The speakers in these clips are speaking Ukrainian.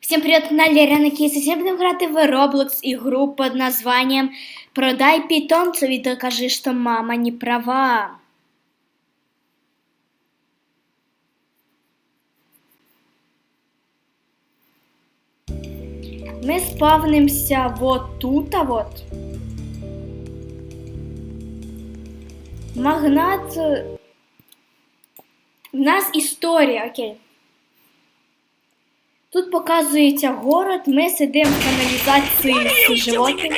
Всем привет, на Лерена Киса. Сегодня будем играть в Roblox игру под названием «Продай питомцев и докажи, что мама не права». Мы спавнимся вот тут, а вот. Магнат. У нас історія, окей. Тут показується город, ми сидимо в каналізації з животними.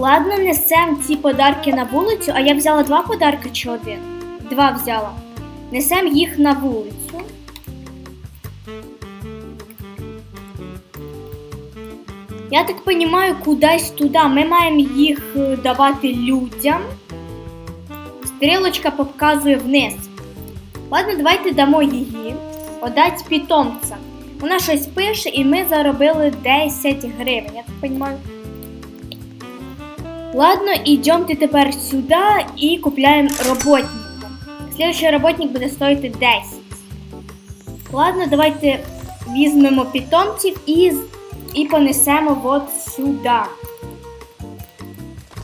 Ладно, несем ці подарки на вулицю, а я взяла два подарки чи один? Два взяла. Несем їх на вулицю. Я так розумію, кудись туди. Ми маємо їх е, давати людям. Стрілочка показує вниз. Ладно, давайте дамо її. Отдать питомцям. Вона щось пише, і ми заробили 10 гривень. Я так розумію. Ладно, идемте тепер сюди і купляємо роботника. Следующий работник буде стоїти 10. Ладно, давайте візьмемо питомців і, і понесемо от сюди.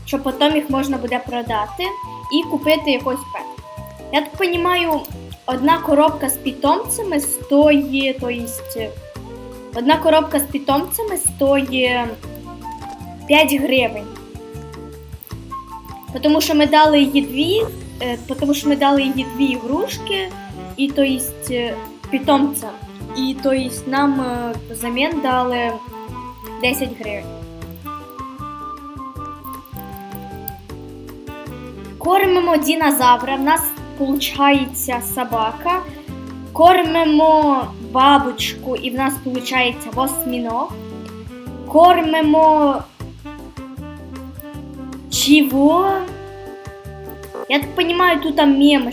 Щоб потім їх можна буде продати і купити якийсь пет. Я так розумію, одна коробка з питомцями стоїть, то есть, одна коробка з питомцями стоїть 5 гривень. Потому що ми дали їй дві, е, потому що ми дали їй дві ігрушки, і то есть е, питомця. І то есть нам е, взамін дали 10 гривень. Кормимо динозавра, в нас виходить собака. Кормимо бабочку, і в нас виходить восьміног. Кормимо Чего? Я так понимаю, тут там є.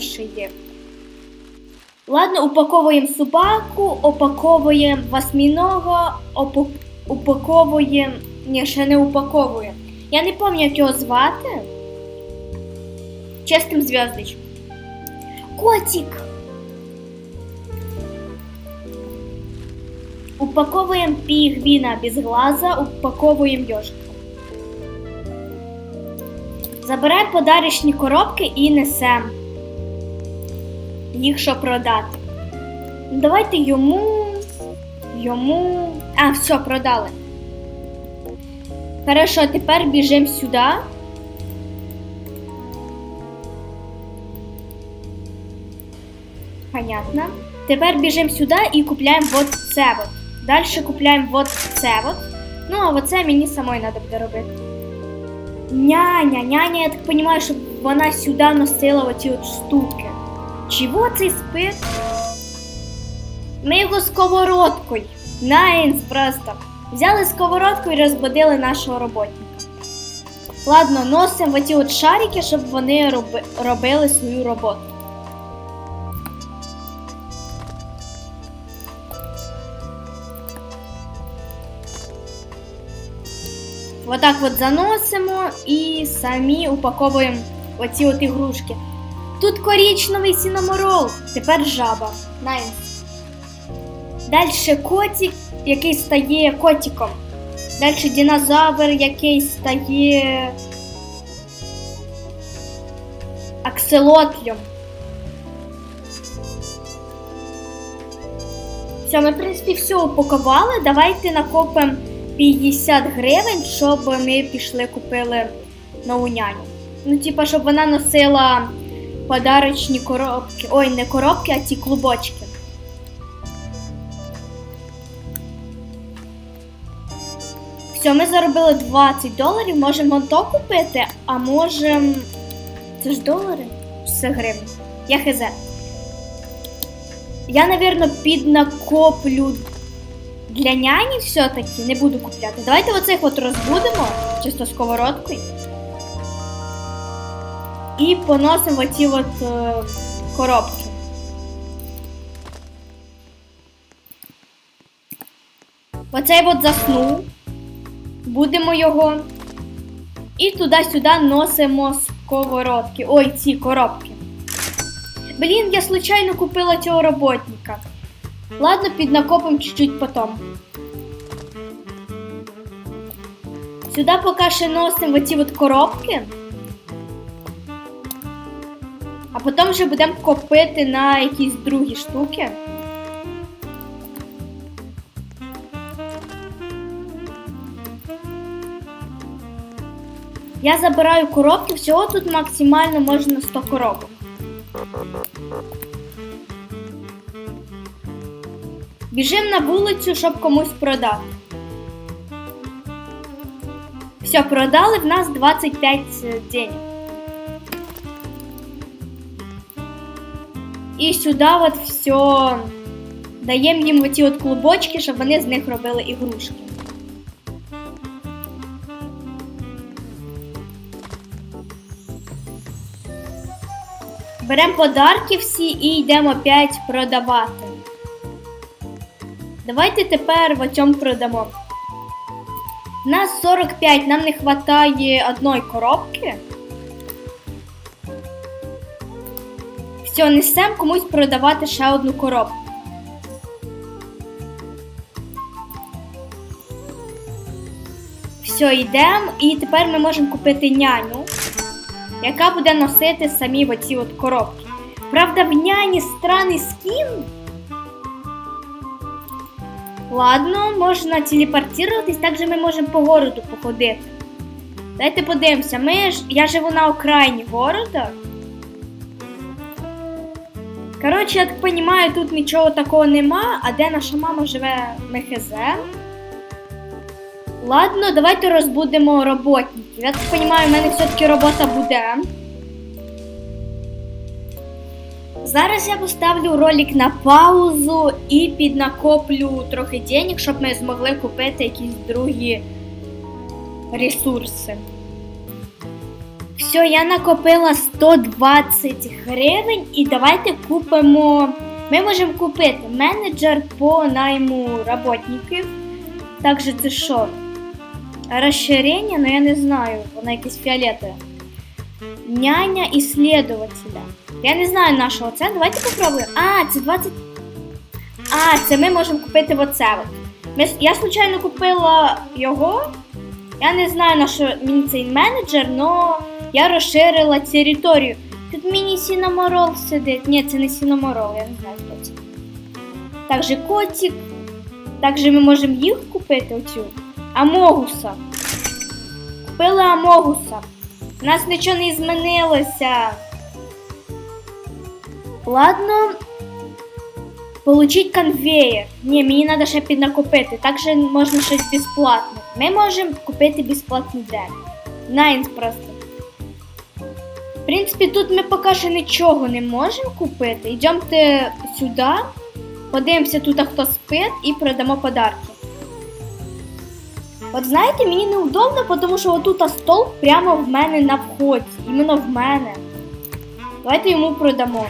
Ладно, упаковуємо собаку, упаковуємо восьминога, опу- упаковуємо. Ні, ще не упаковуємо. Я не пам'ятаю, як його звати. Чистим зв'язочку. Котик! Упаковуємо пігвіна без глаза, упаковуємо йожика. Забираємо подарочні коробки і несемо їх, щоб продати. Давайте йому. Йому. А, все, продали. Хорошо, тепер біжимо сюди. Понятно. Тепер біжимо сюди і купляємо вот це от. Далі купляємо вот це от. Ну, а оце мені самої треба буде робити. Няня, няня, я так розумію, щоб вона сюди носила оці от штуки. Чого цей спит? Ми його сковородкою. Найнс просто. Взяли сковородку і розбудили нашого роботника. Ладно, носимо оці от шарики, щоб вони роби- робили свою роботу. Отак от заносимо і самі упаковуємо оці от ігрушки. Тут корічневий сіноморол, тепер жаба. Найс. Далі котик, який стає котиком. Далі динозавр, який стає акселотлем. Все, ми, в принципі, все упакували. Давайте накопимо 50 гривень, щоб ми пішли купили нову няню. Ну, типа, щоб вона носила подарочні коробки. Ой, не коробки, а ті клубочки. Все, ми заробили 20 доларів. Можемо то купити, а можемо. Це ж долари? Це гривні. Я хз. Я, напевно, піднакоплю для няні все-таки не буду купляти. Давайте оцих от розбудемо, чисто сковородкою. І поносимо оці от е, коробки. Оцей от заснув. Будемо його. І туди-сюди носимо сковородки. Ой, ці коробки. Блін, я случайно купила цього роботника. Ладно, піднакопим чуть-чуть потом. Сюди поки ще носимо оці от коробки. А потім вже будемо копити на якісь другі штуки. Я забираю коробки, всього тут максимально можна 100 коробок. Біжимо на вулицю, щоб комусь продати. Все, продали в нас 25 денег. І сюди от все даємо їм оці от клубочки, щоб вони з них робили ігрушки. Беремо подарки всі і йдемо опять продавати. Давайте тепер в цьому продамо. Нас 45, нам не вистачає одної коробки. Все, несемо комусь продавати ще одну коробку. Все, йдемо, і тепер ми можемо купити няню, яка буде носити самі оці от коробки. Правда, в няні странний скін. Ладно, можна телепортуватись, також ми можемо по городу походити. Дайте подивимося, ми ж. Я живу на окраїні города. Коротше, я так розумію, тут нічого такого нема, а де наша мама живе ми хз. Ладно, давайте розбудемо роботників. Я так розумію, в мене все-таки робота буде. Зараз я поставлю ролик на паузу і піднакоплю трохи денег, щоб ми змогли купити якісь другі ресурси. Все, я накопила 120 гривень і давайте купимо. Ми можемо купити менеджер по найму роботників. Також це що? Расширення, ну я не знаю, вона якесь фіолетове. Няня исследователя. Я не знаю нашого це. Давайте попробуємо. А, це 20. А, це ми можемо купити оце. Я случайно купила його. Я не знаю, на що мені цей менеджер, але я розширила територію. Тут міні сіноморол сидить. Ні, це не сіноморол, я не знаю, хто це. Також котик. Також ми можемо їх купити оцю. Амогуса. Купили Амогуса. У нас нічого не змінилося. Ладно. Получить конвейер. Ні, мені треба ще піднакупити. Також можна щось безплатне. Ми можемо купити безплатний день. Найнс просто. В принципі, тут ми поки що нічого не можемо купити. Йдемте сюди, подивимося тут, хто спить, і продамо подарки. От знаєте, мені неудобно, тому що отут стол прямо в мене на вході. Іменно в мене. Давайте йому продамо.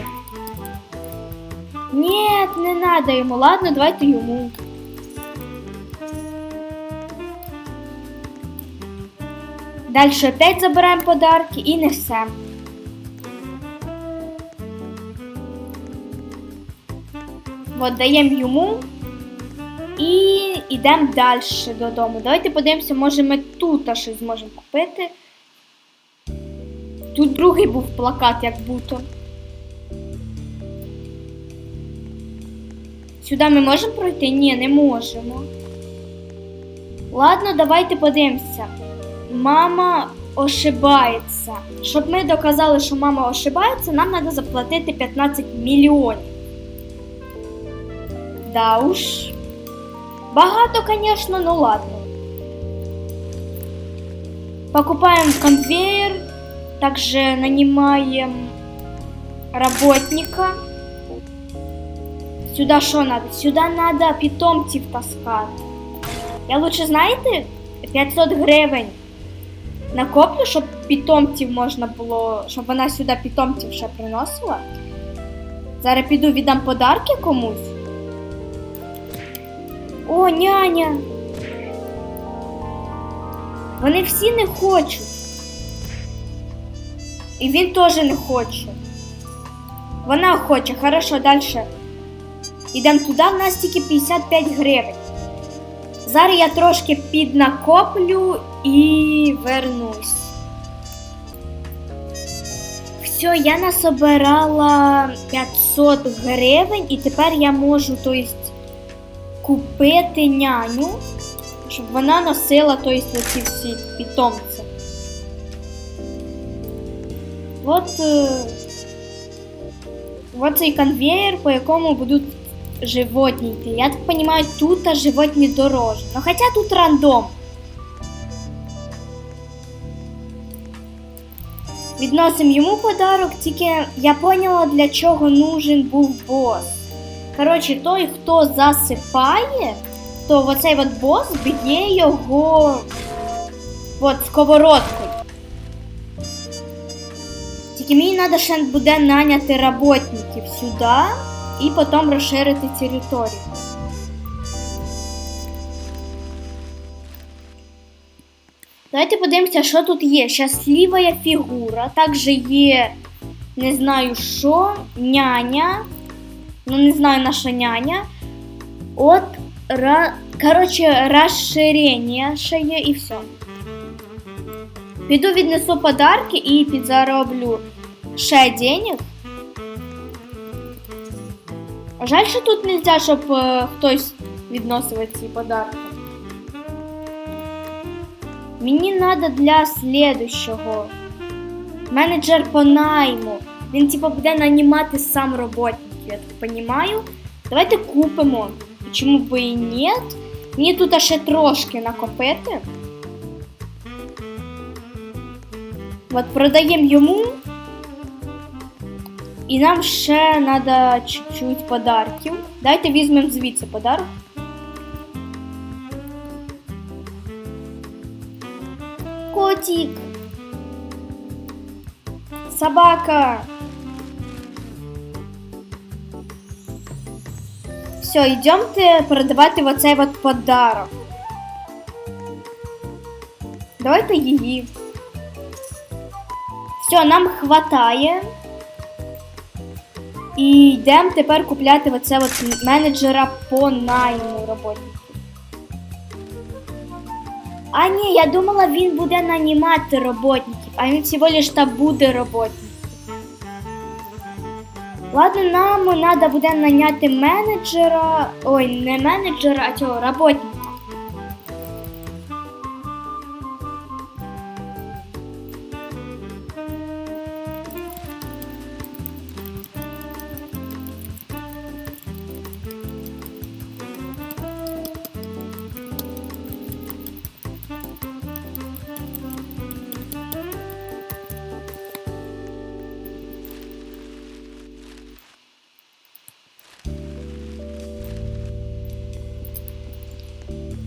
Ні, не треба йому. Ладно, давайте йому. Далі опять забираємо подарки і не все. От даємо йому і йдемо далі додому. Давайте подивимося, може ми тут щось зможемо купити. Тут другий був плакат, як будто. Сюди ми можемо пройти? Ні, не можемо. Ладно, давайте подивимося. Мама ошибається. Щоб ми доказали, що мама ошибається, нам треба заплатити 15 мільйонів. Да уж. Багато, конечно, ну ладно. Покупаем конвейер, также нанимаем работника. Сюда что надо? Сюда надо питомців таскати. Я лучше, знаєте, 500 гривень накоплю, щоб питомців можна було, щоб вона сюди питомців ще приносила. Зараз піду віддам подарки комусь. О, няня. Вони всі не хочуть. І він теж не хоче. Вона хоче, хорошо, далі. Йдемо туди, в нас тільки 55 гривень. Зараз я трошки піднакоплю і вернусь. Все, я насобирала 500 гривень і тепер я можу, то есть, купити няню, щоб вона носила то есть, оці всі питомці. От, е, от цей конвейер, по якому будуть животні йти. Я так розумію, тут животні дорожчі. Ну хоча тут рандом. Відносимо йому подарок, тільки я поняла, для чого нужен був бос. Коротше, той, хто засипає, то оцей от бос б'є його от сковородкою. Тільки мені треба ще буде наняти роботників сюди і потім розширити територію. Давайте подивимося, що тут є. Щаслива фігура. Також є, не знаю що, няня. Ну, не знаю наша няня. От, ра... коротше, розширення є і все. Піду віднесу подарки і підзароблю ще денег. Жаль, що тут не можна, щоб е, хтось відносив ці подарки. Мені треба для слідущого. Менеджер по найму. Він типу буде нанімати сам роботників, я так розумію. Давайте купимо. Чому б і ні? Мені тут ще трошки накопити. От продаємо йому. І нам ще треба чуть-чуть подарків. Давайте візьмемо звідси подарок. Котик. Собака. Все, йдемте продавати оцей от подарок. Давайте її. Все, нам хватає. І йдемо тепер купляти оце от менеджера по найму роботників. А ні, я думала, він буде нанімати роботників, а він всього лиш та буде роботників. Ладно, нам треба буде наняти менеджера. Ой, не менеджера, а цього роботника.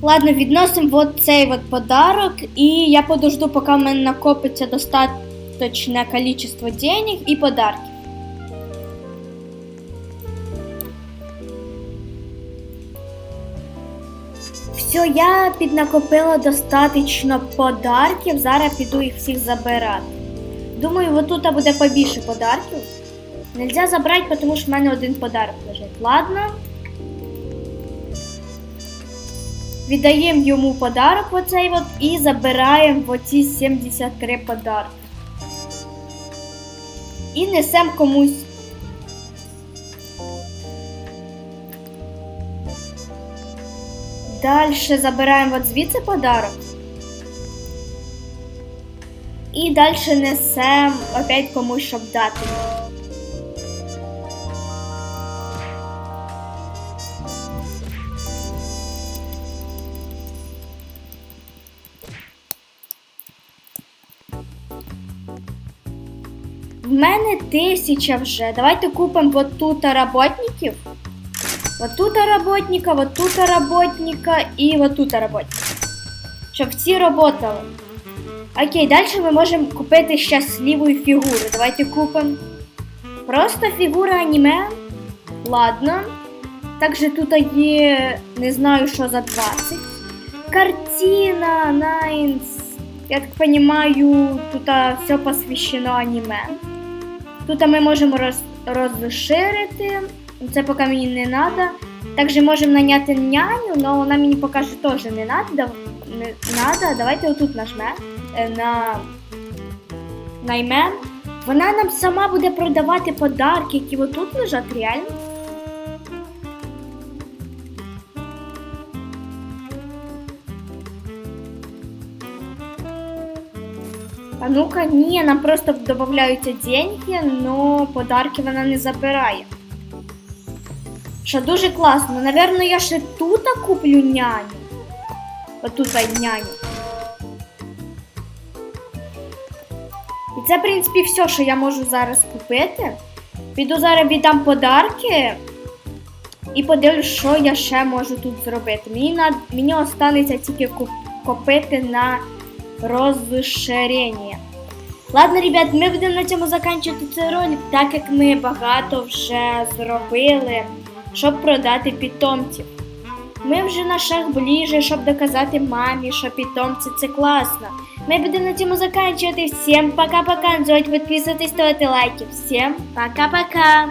Ладно, відносимо от цей от подарок, і я подожду, поки в мене накопиться достаточне количество денег і подарків. Все, я піднакопила достатньо подарків, зараз піду їх всіх забирати. Думаю, отут буде побільше подарків. Нельзя забрати, тому що в мене один подарок лежить. Ладно. Віддаємо йому подарок оцей от і забираємо оці 73 подарки. І несемо комусь. Далі забираємо от звідси подарок. І далі несемо опять комусь, щоб дати. Тисяча вже. Давайте купимо вот тут работників. Вот тут работника, вот тут работника і вот тут работника. Щоб всі работали. Окей, далі ми можемо купити щасливу фігуру. Давайте купимо. Просто фігура аніме. Ладно. Також тут є, не знаю, що за 20. Картина, Найнс. Я так понимаю, тут все посвящено аніме. Тут ми можемо роз, розширити. Це поки мені не треба. Також можемо наняти няню, але вона мені поки теж не треба. Не надо. Давайте отут нажмемо е, на наймем. Вона нам сама буде продавати подарки, які отут лежать реально. А ну-ка, ні, нам просто додаються деньги, но подарки вона не забирає. Що дуже класно. Наверно, я ще тут куплю няню. Отут няню. І це, в принципі, все, що я можу зараз купити. Піду зараз віддам подарки і подивлюсь, що я ще можу тут зробити. Мені, на... Мені останеться тільки купити на розширення. Ладно, ребят, ми будемо на цьому закінчувати цей ролик, так як ми багато вже зробили, щоб продати питомців. Ми вже на шаг ближе, щоб доказати мамі, що питомці це класно. Ми будемо на цьому закінчувати. Всім пока-пока. Не забудьте підписуватись, ставити лайки. Всім пока-пока.